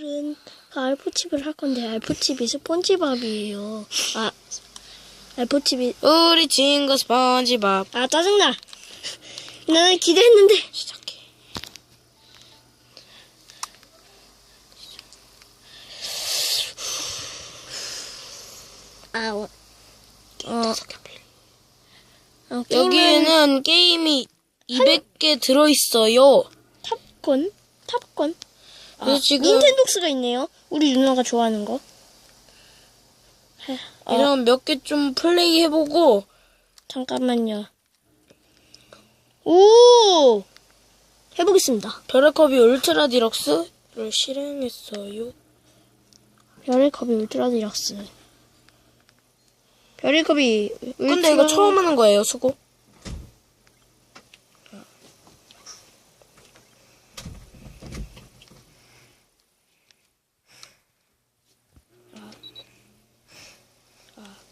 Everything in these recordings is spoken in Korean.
오늘은 그 알포칩을 할 건데 알포칩이 스폰지밥이에요. 아 알포칩이 우리 친구 스펀지밥 아 짜증나. 나는 기대했는데 시작해. 아 어, 어, 어 여기에는 게임이 200개 들어있어요. 탑건 탑건. 아, 지금- 닌텐독스가 있네요. 우리 누나가 좋아하는 거. 해, 어, 이런 몇 개 좀 플레이 해보고 잠깐만요. 오 해보겠습니다. 별의 컵이 울트라 디럭스를 실행했어요. 별의 컵이 울트라 디럭스. 별의 컵이 근데 이거 처음 하는 거예요, 수고.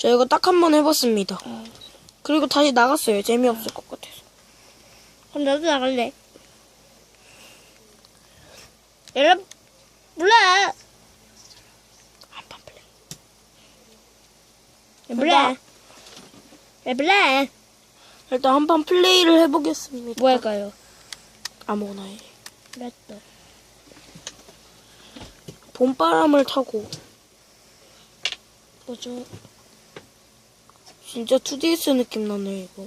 저 이거 딱 한 번 해봤습니다. 그리고 다시 나갔어요. 재미없을 것 같아서. 그럼 나도 나갈래. 여러분 몰라. 한판 플레이. 몰라. 몰라. 일단 한 판 플레이를 해보겠습니다. 뭐 할까요? 아무거나 해. 맞다. 봄바람을 타고 뭐죠? 진짜 2DS 느낌 나네 이거.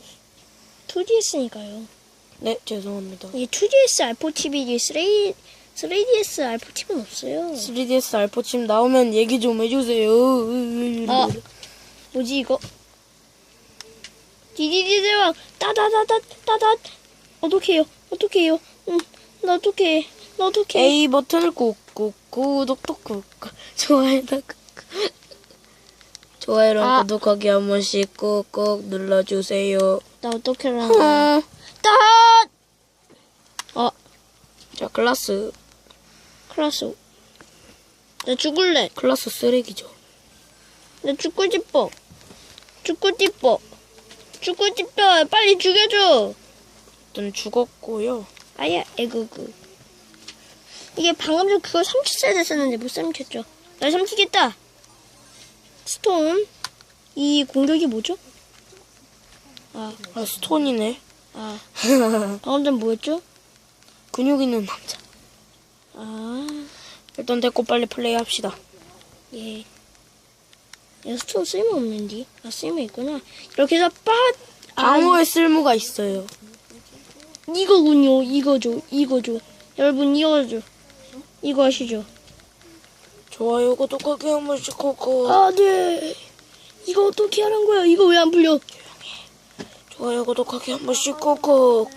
2DS니까요. 네 죄송합니다. 이게 2DS 알포칩이지 3, 3DS 알포칩은 없어요. 3DS 알포침 나오면 얘기 좀 해주세요. 어. 뭐지 이거? 디디디 대왕 따다다다 따다 어떡해요? 어떡해요? 응, 나 어떡해? 나 어떡해? A 버튼을 꾹꾹 구독도 꾹꾹 좋아요도 꾹꾹 좋아요랑 아. 구독하기 한 번씩 꾹꾹 눌러주세요. 나 어떡해라는 거야? 어. 따! 어, 자 클라스 클라스. 나 죽을래. 클라스 쓰레기죠. 나 죽고 싶어. 죽고 싶어. 죽고 싶어. 빨리 죽여줘. 일단 죽었고요. 아야, 에그그. 이게 방금 전 그걸 삼켰어야 됐었는데 못 삼켰죠. 나 삼키겠다. 스톤. 이 공격이 뭐죠? 아, 아 스톤이네. 아. 방금 전 뭐였죠? 근육 있는 남자. 아, 일단 됐고 빨리 플레이 합시다. 예. 야, 스톤 쓸모 없는디? 아, 쓸모 있구나. 이렇게 해서 빠, 아, 방어에 쓸모가 있어요. 이거군요. 이거죠. 이거죠. 여러분, 이거죠. 이거 아시죠? 좋아요 구독하기 한 번씩 꾹꾹 아, 네. 이거 어떻게 하는 거야? 이거 왜안 풀려? 좋아요 구독하기 한 번씩 꾹꾹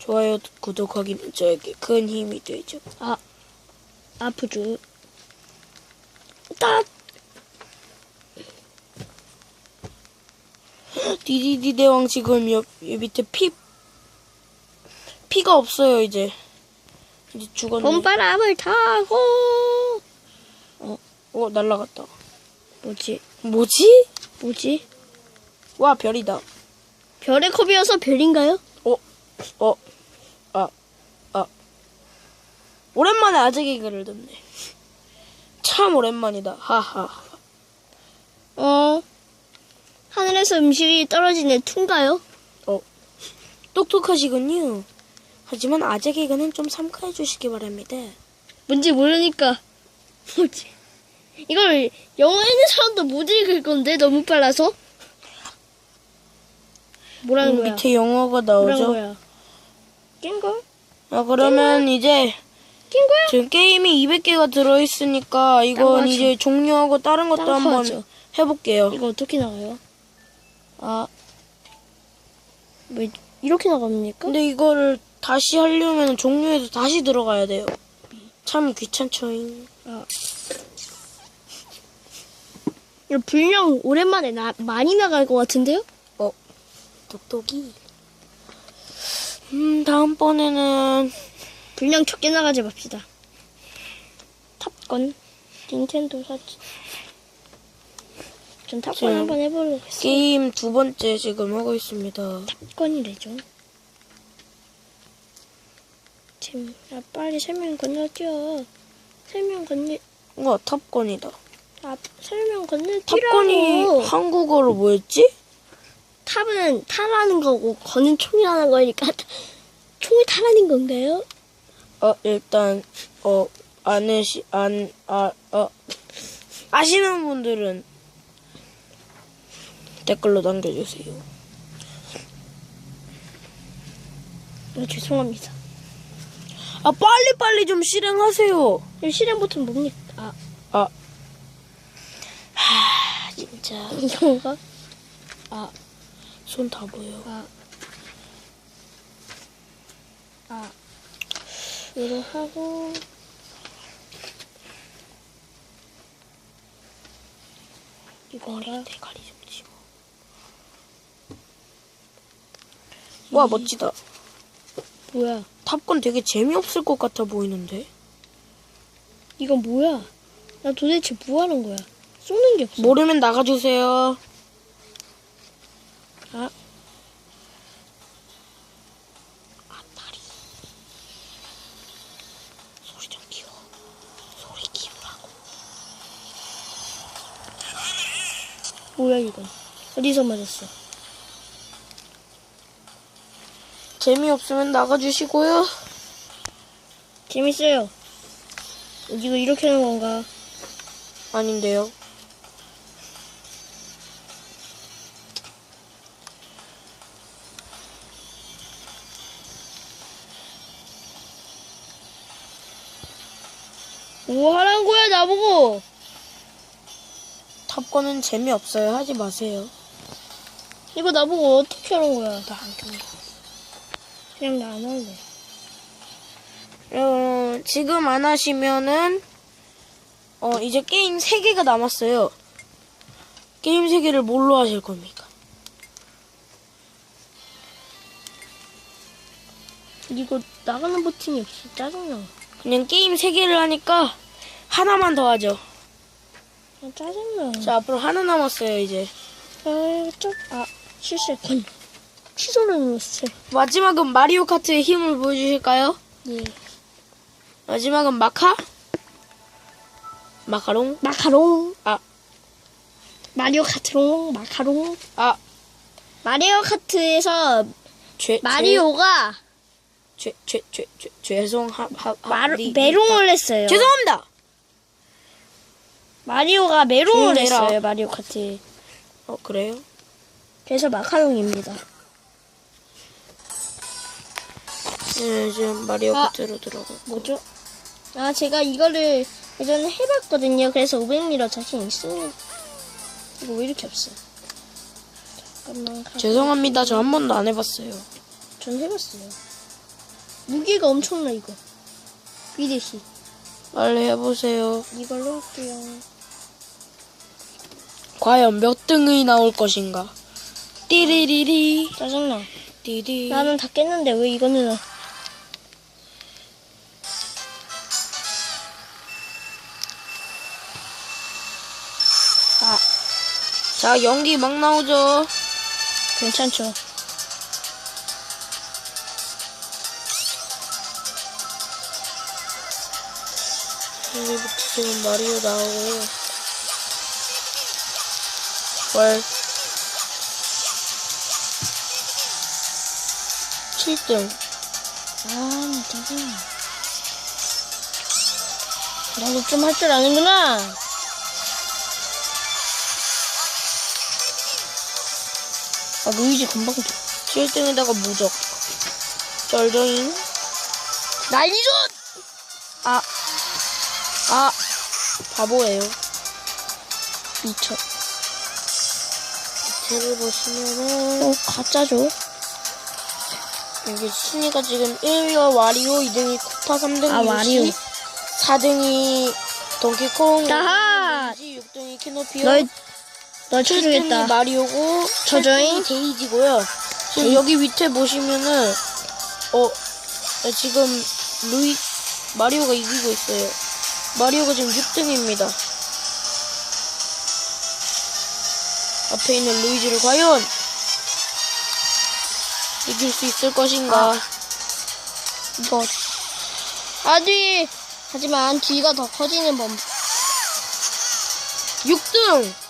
좋아요 구독하기는 저에게 큰 힘이 되죠. 아, 아프죠. 딱! 디디디 대왕 지금 옆, 옆 밑에 피 피가 없어요 이제 이제 죽었네. 봄바람을 타고! 어 날라갔다. 뭐지? 뭐지? 뭐지? 와 별이다. 별의 컵이어서 별인가요? 어, 어, 아, 아. 오랜만에 아재 개그를 듣네. 참 오랜만이다. 하하. 어. 하늘에서 음식이 떨어지네 툰가요? 어, 똑똑하시군요. 하지만 아재 개그는 좀 삼가해 주시기 바랍니다. 뭔지 모르니까. 뭐지? 이걸 영어 있는 사람도 못 읽을 건데 너무 빨라서? 뭐라는 거야? 음, 밑에 영어가 나오죠. 거야? 깬 거? 아, 그러면 이제 깬 거야? 지금 게임이 200개가 들어있으니까 이건. 이제 종료하고 다른 것도 딴 한번. 해볼게요. 이거 어떻게 나가요? 아, 왜 이렇게 나갑니까? 근데 이거를 다시 하려면 종료해서 다시 들어가야 돼요. 참 귀찮죠잉. 이거 분량 오랜만에 나, 많이 나갈 것 같은데요? 어, 똑똑이. 음, 다음번에는 분량 적게 나가지 맙시다. 탑건 닌텐도 사지. 전 탑건 한번 해보려고 했어요. 게임 두 번째 지금 하고 있습니다. 탑건이래죠. 팀. 야, 빨리 세명 건너뛰어. 세명 건너, 우와, 탑건이다. 아, 세명 건너뛰라고. 탑건이 한국어로 뭐였지? 탑은 타라는 거고, 건은 총이라는 거니까, 총이 타라는 건가요? 어, 일단, 어, 아내시, 안, 아, 어, 아시는 분들은 댓글로 남겨주세요. 아, 죄송합니다. 아, 빨리 빨리 좀 실행하세요. 이 실행 버튼 뭡니까? 아, 아, 하, 진짜. 이건가? 아, 손 다 보여. 아, 아, 이거 하고, 이건가? 대가리 좀 치워. 와, 멋지다. 뭐야? 탑건 되게 재미없을 것 같아 보이는데? 이건 뭐야? 나 도대체 뭐 하는 거야? 쏘는 게 없어. 모르면 나가주세요. 아, 앞다리. 소리 좀 키워. 소리 키우라고. 뭐야 이건? 어디서 맞았어? 재미없으면 나가주시고요. 재밌어요. 이거 이렇게 하는 건가? 아닌데요. 뭐 하는 거야 나보고? 탑건은 재미없어요. 하지 마세요. 이거 나보고 어떻게 하는 거야? 나안 켜는 거. 그냥 나 안 할래. 어, 지금 안 하시면은, 어, 이제 게임 3개가 남았어요. 게임 3개를 뭘로 하실 겁니까? 이거 나가는 버튼이 없어. 짜증나. 그냥 게임 3개를 하니까 하나만 더 하죠. 아, 짜증나. 자, 앞으로 하나 남았어요, 이제. 아, 좀, 아, 실수했군. 취소를 눌렀어. 마지막은 마리오 카트의 힘을 보여주실까요? 예. 마지막은 마카? 마카롱? 마카롱. 아, 마리오 카트롱. 마카롱. 아, 마리오 카트에서 죄, 마리오가 죄, 죄, 죄, 죄, 죄송, 하, 하, 하, 마루, 리- 메롱을 했어요. 죄송합니다! 마리오가 메롱을. 했어요. 마리오 카트. 어, 그래요? 그래서 마카롱입니다. 네, 지금 마리오 아. 카트로 들어가. 뭐죠? 아, 제가 이거를 예전에 해봤거든요. 그래서 500미러 자신 있어요. 이거 왜 이렇게 없어? 잠깐만. 가- 죄송합니다. 저 한 번도 안 해봤어요. 전 해봤어요. 무게가 엄청나, 이거. 비대시. 빨리 해보세요. 이걸로 할게요. 과연 몇 등이 나올 것인가? 띠리리리, 짜증나. 띠리. 나는 다 깼는데 왜 이거는. 자, 연기 막 나오죠? 괜찮죠? 여기부터 지금 마리오 나오고요. 월 7등. 아, 짜증나. 나도 좀 할 줄 아는구나. 아, 루이지 금방 줘. 7등에다가 무적. 쩔정잉. 난리죠! 아. 아. 바보예요. 미쳐. 밑에를 보시면은. 어, 가짜죠? 여기 신이가 지금 1위가 와리오, 2등이 쿠파, 3등이 아, 와리오. 4등이 동키콩, 나하! 6등이 키노피오, 널, 널 7등이 쳐주겠다. 마리오고? 8등이 데이지고요. 지금 여기 밑에 보시면은 어 지금 루이 마리오가 이기고 있어요. 마리오가 지금 6등입니다. 앞에 있는 루이지를 과연 이길 수 있을 것인가? 이거 아, 뒤! 하지만 뒤가 더 커지는 법. 6등!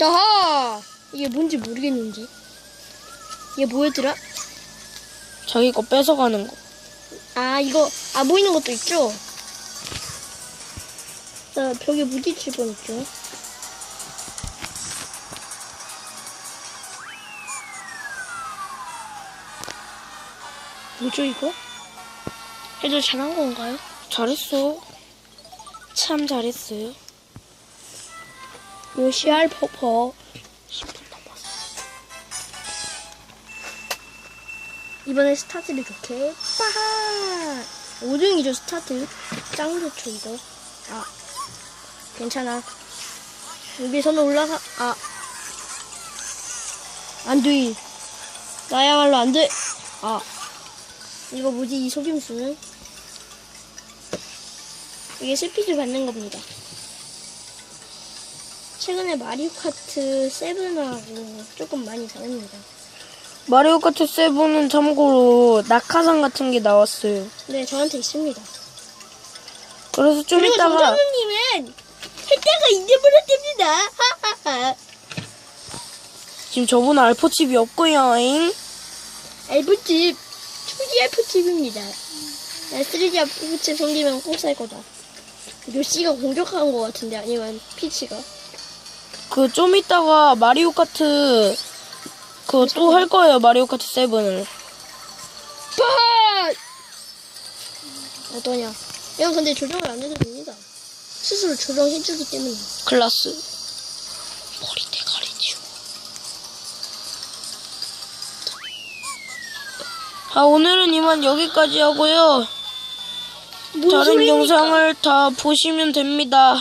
야하! 이게 뭔지 모르겠는데. 이게 뭐였더라? 자기 거 뺏어가는 거. 아, 이거, 아, 보이는 것도 있죠? 자, 벽에 부딪힐 뻔했죠? 뭐죠, 이거? 해도 잘한 건가요? 잘했어. 참 잘했어요. 요시알 퍼퍼 10분 남았어. 이번에 스타트를 좋게. 빠하! 5등이죠 스타트. 짱 좋죠 이거 아 괜찮아. 여기서는 올라가 아. 안돼. 나야말로 안돼. 아. 이거 뭐지? 이 속임수는? 이게 스피드 받는 겁니다 최근에 마리오 카트 7하고 조금 많이 다릅니다. 마리오 카트 7은 참고로 낙하산 같은 게 나왔어요. 네, 저한테 있습니다. 그래서 좀 그리고 이따가 정장님은 했다가 잊어버렸답니다. 하하하. 지금 저분 알포칩이 없고요잉. 알프칩, 2D 알프칩입니다. 3D 알프칩 생기면 꼭 살 거다. 요시가 공격한 것 같은데 아니면 피치가. 그 좀 이따가 마리오 카트 그거 또 할 거예요. 마리오 카트 7을. 빠! 어떠냐? 이건 근데 조정을 안 해도 됩니다. 스스로 조정해주기 때문에. 클라스. 머리 대가리 치워. 아 오늘은 이만 여기까지 하고요. 뭔 다른 소리입니까? 영상을 다 보시면 됩니다.